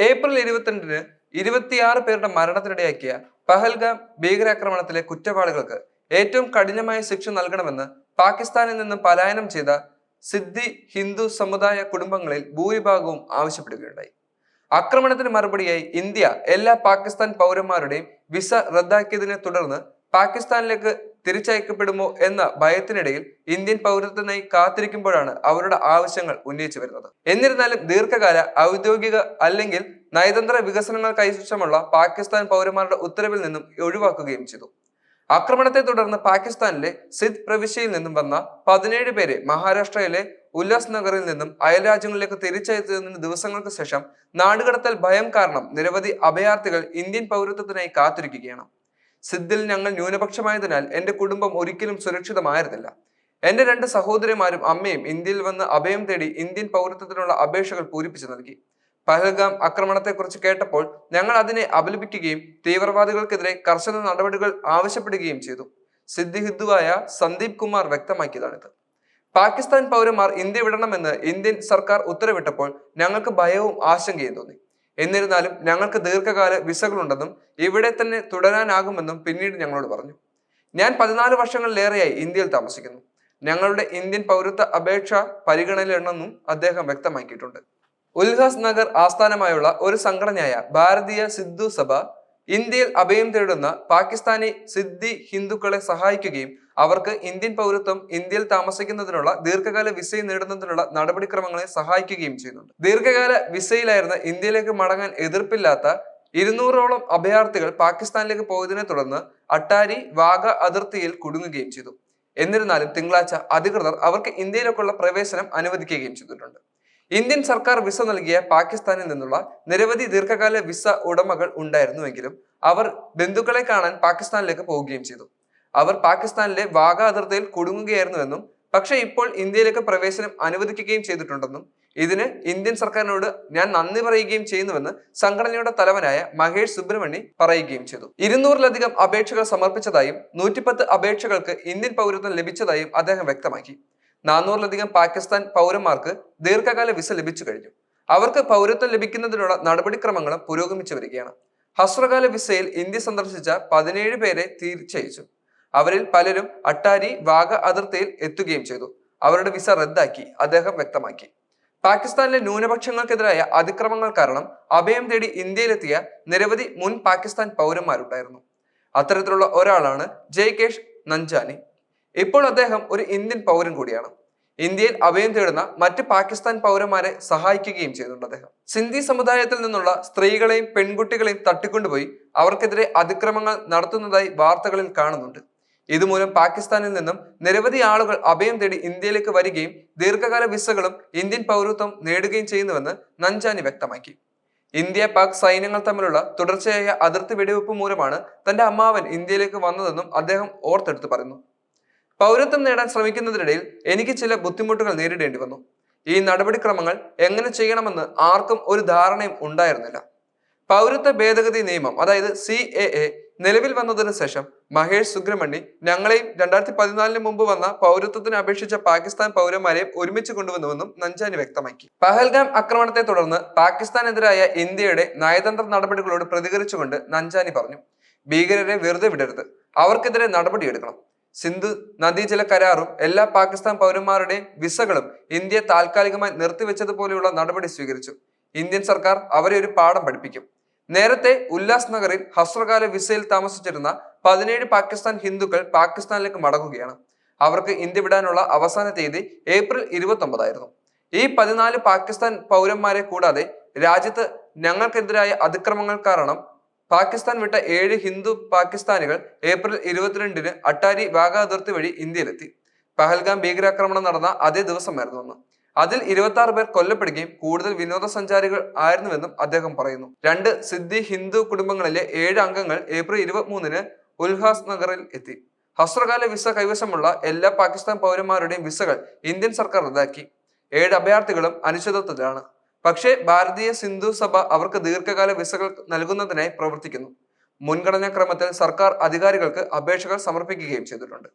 April ഇരുപത്തിരണ്ടിന് ഇരുപത്തിയാറ് പേരുടെ മരണത്തിനിടയാക്കിയ പഹൽഗാം ഭീകരാക്രമണത്തിലെ കുറ്റവാളികൾക്ക് ഏറ്റവും കഠിനമായ ശിക്ഷ നൽകണമെന്ന് പാകിസ്ഥാനിൽ നിന്ന് പലായനം ചെയ്ത സിദ്ധി ഹിന്ദു സമുദായ കുടുംബങ്ങളിൽ ഭൂരിഭാഗവും ആവശ്യപ്പെടുകയുണ്ടായി. ആക്രമണത്തിന് മറുപടിയായി ഇന്ത്യ എല്ലാ പാകിസ്ഥാൻ പൗരന്മാരുടെയും വിസ റദ്ദാക്കിയതിനെ തുടർന്ന് പാകിസ്ഥാനിലേക്ക് തിരിച്ചയക്കപ്പെടുമോ എന്ന ഭയത്തിനിടയിൽ ഇന്ത്യൻ പൗരത്വത്തിനായി കാത്തിരിക്കുമ്പോഴാണ് അവരുടെ ആവശ്യങ്ങൾ ഉന്നയിച്ചു വരുന്നത്. എന്നിരുന്നാലും ദീർഘകാല ഔദ്യോഗിക അല്ലെങ്കിൽ നയതന്ത്ര വികസനങ്ങൾ കൈവശമുള്ള പാകിസ്ഥാൻ പൗരന്മാരുടെ ഉത്തരവിൽ നിന്നും ഒഴിവാക്കുകയും ചെയ്തു. ആക്രമണത്തെ തുടർന്ന് പാകിസ്ഥാനിലെ സിദ് പ്രവിശ്യയിൽ നിന്നും വന്ന പതിനേഴ് പേരെ മഹാരാഷ്ട്രയിലെ ഉല്ലാസ് നഗറിൽ നിന്നും അയൽരാജ്യങ്ങളിലേക്ക് തിരിച്ചയച്ചതിന് ദിവസങ്ങൾക്ക് ശേഷം നാടുകടത്തൽ ഭയം കാരണം നിരവധി അഭയാർത്ഥികൾ ഇന്ത്യൻ പൗരത്വത്തിനായി കാത്തിരിക്കുകയാണ്. സിദ്ധിൽ ഞങ്ങൾ ന്യൂനപക്ഷമായതിനാൽ എന്റെ കുടുംബം ഒരിക്കലും സുരക്ഷിതമായിരുന്നില്ല. എന്റെ രണ്ട് സഹോദരിമാരും അമ്മയും ഇന്ത്യയിൽ വന്ന് അഭയം തേടി ഇന്ത്യൻ പൗരത്വത്തിനുള്ള അപേക്ഷകൾ പൂരിപ്പിച്ചു നൽകി. പഹൽഗാം ആക്രമണത്തെക്കുറിച്ച് കേട്ടപ്പോൾ ഞങ്ങൾ അതിനെ അപലപിക്കുകയും തീവ്രവാദികൾക്കെതിരെ കർശന നടപടികൾ ആവശ്യപ്പെടുകയും ചെയ്തു. സിദ്ധി ഹിന്ദുവായ സന്ദീപ് കുമാർ വ്യക്തമാക്കിയതാണിത്. പാകിസ്ഥാൻ പൗരന്മാർ ഇന്ത്യ വിടണമെന്ന് ഇന്ത്യൻ സർക്കാർ ഉത്തരവിട്ടപ്പോൾ ഞങ്ങൾക്ക് ഭയവും ആശങ്കയും തോന്നി. എന്നിരുന്നാലും ഞങ്ങൾക്ക് ദീർഘകാല വിസകളുണ്ടെന്നും ഇവിടെ തന്നെ തുടരാനാകുമെന്നും പിന്നീട് ഞങ്ങളോട് പറഞ്ഞു. ഞാൻ പതിനാല് വർഷങ്ങളിലേറെയായി ഇന്ത്യയിൽ താമസിക്കുന്നു. ഞങ്ങളുടെ ഇന്ത്യൻ പൗരത്വ അപേക്ഷ പരിഗണനയിലുണ്ടെന്നും അദ്ദേഹം വ്യക്തമാക്കിയിട്ടുണ്ട്. ഉൽഹാസ് നഗർ ആസ്ഥാനമായുള്ള ഒരു സംഘടനയായ ഭാരതീയ സിദ്ധു സഭ ഇന്ത്യയിൽ അഭയം തേടുന്ന പാകിസ്ഥാനി സിദ്ധി ഹിന്ദുക്കളെ സഹായിക്കുകയും അവർക്ക് ഇന്ത്യൻ പൗരത്വം ഇന്ത്യയിൽ താമസിക്കുന്നതിനുള്ള ദീർഘകാല വിസയും നേടുന്നതിനുള്ള നടപടിക്രമങ്ങളെ സഹായിക്കുകയും ചെയ്യുന്നുണ്ട്. ദീർഘകാല വിസയിലായിരുന്ന ഇന്ത്യയിലേക്ക് മടങ്ങാൻ എതിർപ്പില്ലാത്ത ഇരുന്നൂറോളം അഭയാർത്ഥികൾ പാകിസ്ഥാനിലേക്ക് പോയതിനെ തുടർന്ന് അട്ടാരി വാഗ അതിർത്തിയിൽ കുടുങ്ങുകയും ചെയ്തു. എന്നിരുന്നാലും തിങ്കളാഴ്ച അധികൃതർ അവർക്ക് ഇന്ത്യയിലേക്കുള്ള പ്രവേശനം അനുവദിക്കുകയും ചെയ്തിട്ടുണ്ട്. ഇന്ത്യൻ സർക്കാർ വിസ നൽകിയ പാകിസ്ഥാനിൽ നിന്നുള്ള നിരവധി ദീർഘകാല വിസ ഉടമകൾ ഉണ്ടായിരുന്നുവെങ്കിലും അവർ ബന്ധുക്കളെ കാണാൻ പാകിസ്ഥാനിലേക്ക് പോവുകയും ചെയ്തു. അവർ പാകിസ്ഥാനിലെ വാഗ അതിർത്തിയിൽ കുടുങ്ങുകയായിരുന്നുവെന്നും പക്ഷേ ഇപ്പോൾ ഇന്ത്യയിലേക്ക് പ്രവേശനം അനുവദിക്കുകയും ചെയ്തിട്ടുണ്ടെന്നും ഇതിന് ഇന്ത്യൻ സർക്കാരിനോട് ഞാൻ നന്ദി പറയുകയും ചെയ്യുന്നുവെന്ന് സംഘടനയുടെ തലവനായ മഹേഷ് സുബ്രഹ്മണ്യ പറയുകയും ചെയ്തു. ഇരുന്നൂറിലധികം അപേക്ഷകൾ സമർപ്പിച്ചതായും നൂറ്റിപ്പത്ത് അപേക്ഷകൾക്ക് ഇന്ത്യൻ പൗരത്വം ലഭിച്ചതായും അദ്ദേഹം വ്യക്തമാക്കി. നാനൂറിലധികം പാകിസ്ഥാൻ പൗരന്മാർക്ക് ദീർഘകാല വിസ ലഭിച്ചു കഴിഞ്ഞു. അവർക്ക് പൗരത്വം ലഭിക്കുന്നതിനുള്ള നടപടിക്രമങ്ങളും പുരോഗമിച്ചു വരികയാണ്. ഹസ്രകാല വിസയിൽ ഇന്ത്യ സന്ദർശിച്ച പതിനേഴ് പേരെ തിരിച്ചയച്ചു അവരിൽ പലരും അട്ടാരി വാഗ അതിർത്തിയിൽ എത്തുകയും ചെയ്തു. അവരുടെ വിസ റദ്ദാക്കി. അദ്ദേഹം വ്യക്തമാക്കി. പാകിസ്ഥാനിലെ ന്യൂനപക്ഷങ്ങൾക്കെതിരായ അതിക്രമങ്ങൾ കാരണം അഭയം തേടി ഇന്ത്യയിലെത്തിയ നിരവധി മുൻ പാകിസ്ഥാൻ പൗരന്മാരുണ്ടായിരുന്നു. അത്തരത്തിലുള്ള ഒരാളാണ് ജയ്കേഷ് നഞ്ചാനി. ഇപ്പോൾ അദ്ദേഹം ഒരു ഇന്ത്യൻ പൗരൻ കൂടിയാണ്. ഇന്ത്യയിൽ അഭയം തേടുന്ന മറ്റ് പാകിസ്ഥാൻ പൗരന്മാരെ സഹായിക്കുകയും ചെയ്യുന്നുണ്ട് അദ്ദേഹം. സിന്ധി സമുദായത്തിൽ നിന്നുള്ള സ്ത്രീകളെയും പെൺകുട്ടികളെയും തട്ടിക്കൊണ്ടുപോയി അവർക്കെതിരെ അതിക്രമങ്ങൾ നടത്തുന്നതായി വാർത്തകളിൽ കാണുന്നുണ്ട്. ഇതുമൂലം പാകിസ്ഥാനിൽ നിന്നും നിരവധി ആളുകൾ അഭയം തേടി ഇന്ത്യയിലേക്ക് വരികയും ദീർഘകാല വിസകളും ഇന്ത്യൻ പൗരത്വം നേടുകയും ചെയ്യുന്നുവെന്ന് നഞ്ചാനി വ്യക്തമാക്കി. ഇന്ത്യ പാക് സൈന്യങ്ങൾ തമ്മിലുള്ള തുടർച്ചയായ അതിർത്തി വെടിവെപ്പ് മൂലമാണ് തന്റെ അമ്മാവൻ ഇന്ത്യയിലേക്ക് വന്നതെന്നും അദ്ദേഹം ഓർത്തെടുത്ത് പറയുന്നു. പൗരത്വം നേടാൻ ശ്രമിക്കുന്നതിനിടയിൽ എനിക്ക് ചില ബുദ്ധിമുട്ടുകൾ നേരിടേണ്ടി വന്നു. ഈ നടപടിക്രമങ്ങൾ എങ്ങനെ ചെയ്യണമെന്ന് ആർക്കും ഒരു ധാരണയും ഉണ്ടായിരുന്നില്ല. പൗരത്വ ഭേദഗതി നിയമം അതായത് സി നിലവിൽ വന്നതിന് ശേഷം മഹേഷ് സുബ്രഹ്മണ്യ ഞങ്ങളെയും രണ്ടായിരത്തി പതിനാലിന് മുമ്പ് വന്ന പൗരത്വത്തിന് അപേക്ഷിച്ച പാകിസ്ഥാൻ പൗരന്മാരെയും ഒരുമിച്ച് കൊണ്ടുവന്നുവെന്നും നഞ്ചാനി വ്യക്തമാക്കി. പഹൽഗാം ആക്രമണത്തെ തുടർന്ന് പാകിസ്ഥാനെതിരായ ഇന്ത്യയുടെ നയതന്ത്ര നടപടികളോട് പ്രതികരിച്ചുകൊണ്ട് നഞ്ചാനി പറഞ്ഞു ഭീകരരെ വെറുതെ വിടരുത്. അവർക്കെതിരെ നടപടിയെടുക്കണം. സിന്ധു നദീജല കരാറും എല്ലാ പാകിസ്ഥാൻ പൗരന്മാരുടെയും വിസകളും ഇന്ത്യ താൽക്കാലികമായി നിർത്തിവെച്ചതുപോലെയുള്ള നടപടി സ്വീകരിച്ചു. ഇന്ത്യൻ സർക്കാർ അവരെ ഒരു പാഠം പഠിപ്പിക്കും. നേരത്തെ ഉല്ലാസ് നഗറിൽ ഹസ്രകാല വിസയിൽ താമസിച്ചിരുന്ന പതിനേഴ് പാകിസ്ഥാൻ ഹിന്ദുക്കൾ പാകിസ്ഥാനിലേക്ക് മടങ്ങുകയാണ്. അവർക്ക് ഇന്ത്യ വിടാനുള്ള അവസാന തീയതി ഏപ്രിൽ ഇരുപത്തി ഒമ്പതായിരുന്നു ഈ പതിനാല് പാകിസ്ഥാൻ പൗരന്മാരെ കൂടാതെ രാജ്യത്ത് ഞങ്ങൾക്കെതിരായ അതിക്രമങ്ങൾ കാരണം പാകിസ്ഥാൻ വിട്ട ഏഴ് ഹിന്ദു പാകിസ്ഥാനികൾ ഏപ്രിൽ ഇരുപത്തിരണ്ടിന് അട്ടാരി വാഗാ അതിർത്തി വഴി ഇന്ത്യയിലെത്തി. പഹൽഗാം ഭീകരാക്രമണം നടന്ന അതേ ദിവസമായിരുന്നു അന്ന്. അതിൽ ഇരുപത്തി ആറ് പേർ കൊല്ലപ്പെടുകയും കൂടുതൽ വിനോദസഞ്ചാരികൾ ആയിരുന്നുവെന്നും അദ്ദേഹം പറയുന്നു. രണ്ട് സിദ്ധി ഹിന്ദു കുടുംബങ്ങളിലെ ഏഴ് അംഗങ്ങൾ ഏപ്രിൽ ഇരുപത്തിമൂന്നിന് ഉൽഹാസ് നഗറിൽ എത്തി. ഹസ്രകാല വിസ കൈവശമുള്ള എല്ലാ പാകിസ്ഥാൻ പൗരന്മാരുടെയും വിസകൾ ഇന്ത്യൻ സർക്കാർ റദ്ദാക്കി. ഏഴ് അഭയാർത്ഥികളും അനിശ്ചിതത്വത്തിലാണ്. പക്ഷേ ഭാരതീയ സിന്ധു സഭ അവർക്ക് ദീർഘകാല വിസകൾ നൽകുന്നതിനായി പ്രവർത്തിക്കുന്നു. മുൻഗണനാ ക്രമത്തിൽ സർക്കാർ അധികാരികൾക്ക് അപേക്ഷകൾ സമർപ്പിക്കുകയും ചെയ്തിട്ടുണ്ട്.